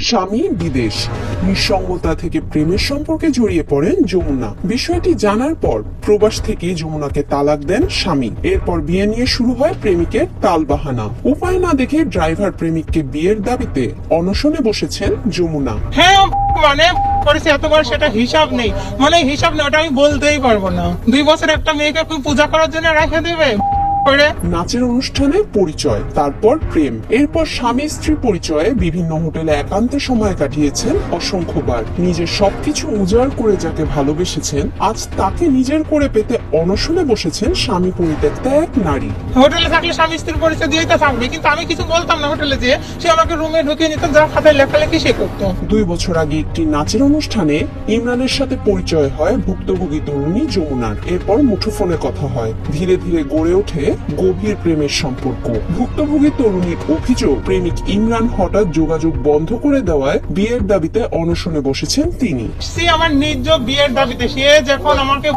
স্বামী বিদেশ। নিঃসঙ্গতা থেকে প্রেমের সম্পর্কে জড়িয়ে পড়েন যমুনা। বিষয়টি জানার পর প্রবাস থেকে যমুনাকে তালাক দেন স্বামী। এরপর বিয়ে নিয়ে শুরু হয় প্রেমিকের তালবাহানা। উপায় না দেখে ড্রাইভার প্রেমিককে বিয়ের দাবিতে অনশনে বসেছেন যমুনা। হ্যাঁ মানে করেছে এতবার সেটা হিসাব নেই। মানে হিসাব নেই ওটা আমি বলতেই পারব না। দুই বছর একটা মেয়েকে পূজা করার জন্য রেখে দেবে? করে? নাচের অনুষ্ঠানে পরিচয় তারপর প্রেম। এরপর স্বামী স্ত্রী পরিচয়ে বিভিন্ন হোটেলে একান্তে সময় কাটিয়েছেন অসংখ্যবার। নিজের সবকিছু উজাড় করে যাকে ভালোবেসেছেন আজ তাকে নিজের করে পেতে অনশনে বসেছেন স্বামী পরিত্যক্তা এক নারী। হোটেলে থাকলে স্বামী স্ত্রীর পরিচয় দিয়েই তো থাকবে কিন্তু আমি কিছু বলতাম না হোটেলে যে সে আমাকে রুমে ঢুকিয়ে নিত যা খাতায় লেখালেখি সে করতো। দুই বছর আগে একটি নাচের অনুষ্ঠানে ইমরানের সাথে পরিচয় হয় ভুক্তভোগী তরুণী যমুনার। এরপর মুঠোফোনে কথা হয়। ধীরে ধীরে গড়ে ওঠে গভীর প্রেমের সম্পর্ক। ভুক্তভোগী তরুণীর অভিযোগ, প্রেমিক ইমরান হঠাৎ যোগাযোগ বন্ধ করে দেওয়ায় বিয়ের দাবিতে অনশনে বসেছেন তিনি। সে আমার নিজ বিয়ের দাবিতে, সে যখন আমাকে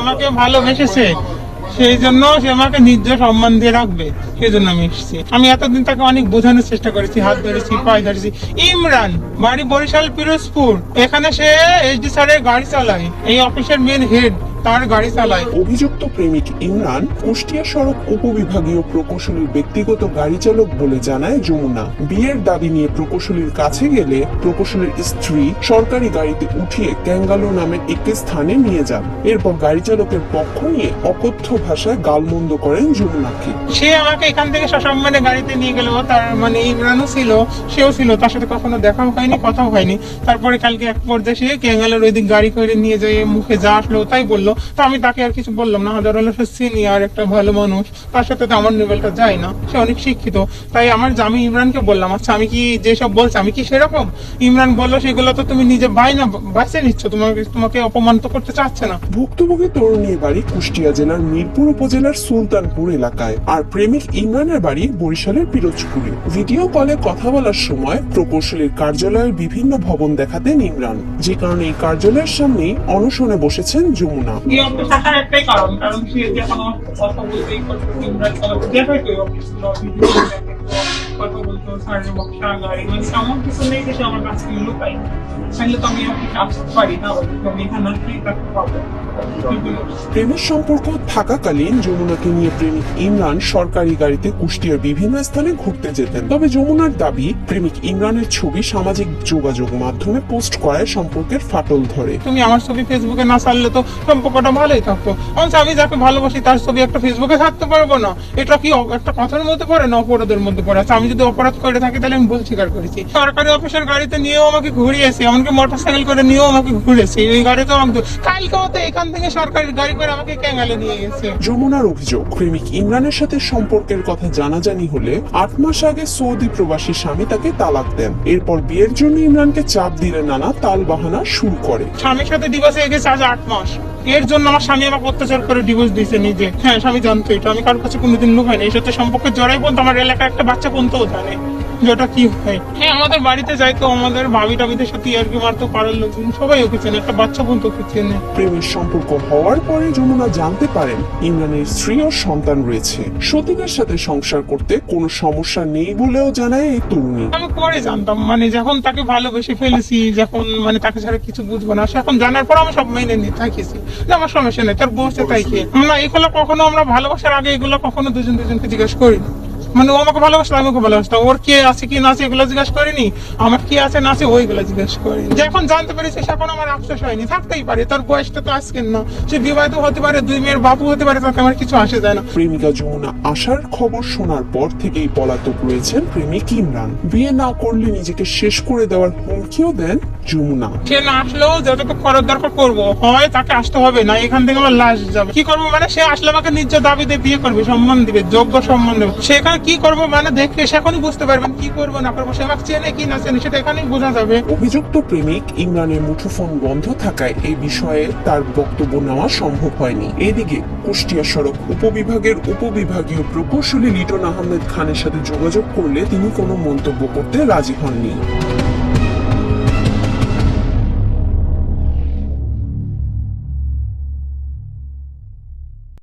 আমাকে ভালোবেসেছে, সেই জন্য সে আমাকে নিজ সম্মান দিয়ে রাখবে সেই জন্য আমি এসেছি। আমি এতদিন তাকে অনেক বোঝানোর চেষ্টা করেছি, হাত ধরেছি, পায়ে ধরেছি। ইমরান, বাড়ি বরিশাল পিরোজপুর, এখানে সে এইচডি স্যারের গাড়ি চালায়, এই অফিসের মেন হেড তার গাড়ি চালায়। অভিযুক্ত প্রেমিক ইমরান কুষ্টিয়া সড়ক উপবিভাগীয় প্রকৌশলীর ব্যক্তিগত গাড়ি চালক বলে জানায় যমুনা। বিয়ের দাবি নিয়ে প্রকৌশলীর কাছে গেলে প্রকৌশলীর স্ত্রী সরকারি গাড়িতে উঠিয়ে ক্যাঙ্গালো নামের একটি স্থানে নিয়ে যান। এরপর গাড়ি চালকের পক্ষ নিয়ে অকথ্য ভাষায় গালমন্দ করেন যমুনাকে। সে আমাকে এখান থেকে সসম্মানে গাড়িতে নিয়ে গেল। তার মানে ইমরানও ছিল সেও ছিল। তার সাথে কখনো দেখাও হয়নি কথাও হয়নি। তারপরে কালকে এক পর্যায়ে সে কেঙ্গালের ওই দিক গাড়ি করে নিয়ে যায় মুখে যা আসলো তাই বলল। তো আমি তাকে আর কিছু বললাম না। হাজার হলো সে সিনিয়র একটা ভালো মানুষ। তার সাথে তো আমার লেভেলটা যায় না। সে অনেক শিক্ষিত। তাই আমার আমি ইমরানকে বললাম আচ্ছা আমি কি যেসব বলছি, আমি কি সেরকম? ইমরান বলল, সেগুলো তো তুমি নিজে বাই না বাঁচে নিচ্ছ। তোমাকে তোমাকে অপমান তো করতে চাচ্ছে না। ভুক্তভোগী তরুণীর বাড়ি কুষ্টিয়া জেলার মিরপুর উপজেলার সুলতানপুর এলাকায়। আর প্রেমিক ইমরানের বাড়ি বরিশালের পিরোজপুরে। ভিডিও কলে কথা বলার সময় প্রকৌশলীর কার্যালয়ের বিভিন্ন ভবন দেখাতেন ইমরান। যে কারণে এই কার্যালয়ের সামনেই অনশনে বসেছেন যমুনা। এই অফিস থাকার একটাই কারণ কারণ সে যখন আমার কথা বলতেই করতো ইমরান আমাকে দেখাইতো এই অফিসগুলো ভিডিও কথা বলতো সার্জে বক্সা গাড়ি মানে এমন কিছু নেই যে আমার কাছ লুকাই তাহলে তো আমি অফিসে আসতে পারি না আমি এখানে আসলেই তাকে পাবো প্রেমের সম্পর্ক থাকাকালীন যমুনাকে নিয়ে প্রেমিক ইমরান সরকারি গাড়িতে কুষ্টিয়ার বিভিন্ন স্থানে ঘুরতে যেতেন। তবে যমুনার দাবি প্রেমিক ইমরানের ছবি সামাজিক যোগাযোগ মাধ্যমে পোস্ট করায় সম্পর্কের ফাটল ধরে। তুমি আমার ছবি ফেসবুকে না ছাড়লে তো সম্পর্কটা ভালোই থাকতো। অথচ আমি যাকে ভালোবাসি তার ছবি একটা ফেসবুকে থাকতে পারব না। এটা কি একটা কথার মধ্যে পড়ে না অপরাধের মধ্যে পড়ে? আচ্ছা আমি যদি অপরাধ করে থাকি তাহলে আমি ভুল স্বীকার করেছি। সরকারি অফিসের গাড়িতে নিয়েও আমাকে ঘুরিয়েছে এমনকি মোটরসাইকেল করে নিয়েও আমাকে ঘুরেছে। ওই গাড়িতেও আমাকে কালকেও তো এখান থেকে সরকারি গাড়ি করে আমাকে ক্যাঙ্গালে নিয়ে গেছে। যমুনার অভিযোগ প্রেমিক ইমরানের সাথে সম্পর্কের কথা জানাজানি হলে আট মাস আগে সৌদি প্রবাসী স্বামী তাকে তালাক দেন। এরপর বিয়ের জন্য ইমরানকে চাপ দিলে নানা তাল বাহানা শুরু করে। স্বামীর সাথে ডিভোর্স হয়ে গেছে আজ আট মাস। এর জন্য আমার স্বামী আমাকে অত্যাচার করে ডিভোর্স দিয়েছে নিজে। হ্যাঁ স্বামী জানতো এটা। আমি কারোর কাছে কোনোদিন লুকাইনি এই সাথে সম্পর্কে জড়াই বলতো আমার এলাকার একটা বাচ্চা পর্যন্ত জানে। যে কি হয়? হ্যাঁ আমাদের বাড়িতে যাইতো আমাদের ভাবি টাবিদের সাথে আর কি মারতো পাড়ার লোকজন সবাই ওকে চেনে একটা বাচ্চা পর্যন্ত ওকে চেনে। প্রেমের সম্পর্ক হওয়ার পরে যমুনা জানতে পারেন ইমরানের স্ত্রী ও সন্তান রয়েছে। সতীনের সাথে সংসার করতে কোনো সমস্যা নেই বলেও জানায় এই তরুণী। আমি পরে জানতাম মানে যখন তাকে ভালোবেসে ফেলেছি যখন মানে তাকে ছাড়া কিছু বুঝব না এখন জানার পর আমি সব মেনে নিয়ে থাকিছি যে আমার সমস্যা নেই তার বসে তাই খেয়ে। না এগুলো কখনো আমরা ভালোবাসার আগে এগুলো কখনো দুজন দুজনকে জিজ্ঞেস করি না। মানে ও আমাকে ভালোবাসতো আমি ওকে ভালোবাসতাম। ওর কে আছে কি না আছে এগুলো জিজ্ঞেস করিনি। আমার কি আছে না আছে ওইগুলো জিজ্ঞেস করি যখন জানতে পেরেছি সেখন আমার আফসোস হয়নি থাকতেই পারে। তার বয়সটা তো আজকের না। সে বিবাহিত হতে পারে দুই মেয়ের বাবু হতে পারে তাতে আমার কিছু আসে যায় না। প্রেমিকা যমুনা আসার খবর শোনার পর থেকেই পলাতক রয়েছেন প্রেমিক ইমরান। বিয়ে না করলে নিজেকে শেষ করে দেওয়ার হুমকিও দেন যমুনা। সে না আসলেও যতটুকু করার দরকার করব হয় তাকে আসতে হবে না এখান থেকে আমার লাশ যাবে। কি করব মানে সে আসলে আমাকে নিজ দাবি দিয়ে বিয়ে করবে সম্মান দিবে যোগ্য সম্মান দেবে। সে এখানে কি করব মানে দেখে সে এখনই বুঝতে পারবেন কি করব, না করব, সে আমাকে চেনে কি না চেনে সেটা এখানেই বোঝা যাবে। অভিযুক্ত প্রেমিক ইমরানের মুঠোফোন বন্ধ থাকায় এই বিষয়ে তার বক্তব্য নেওয়া সম্ভব হয়নি। এদিকে কুষ্টিয়া সড়ক উপবিভাগের উপবিভাগীয় প্রকৌশলী লিটন আহমেদ খানের সাথে যোগাযোগ করলে তিনি কোনো মন্তব্য করতে রাজি হননি।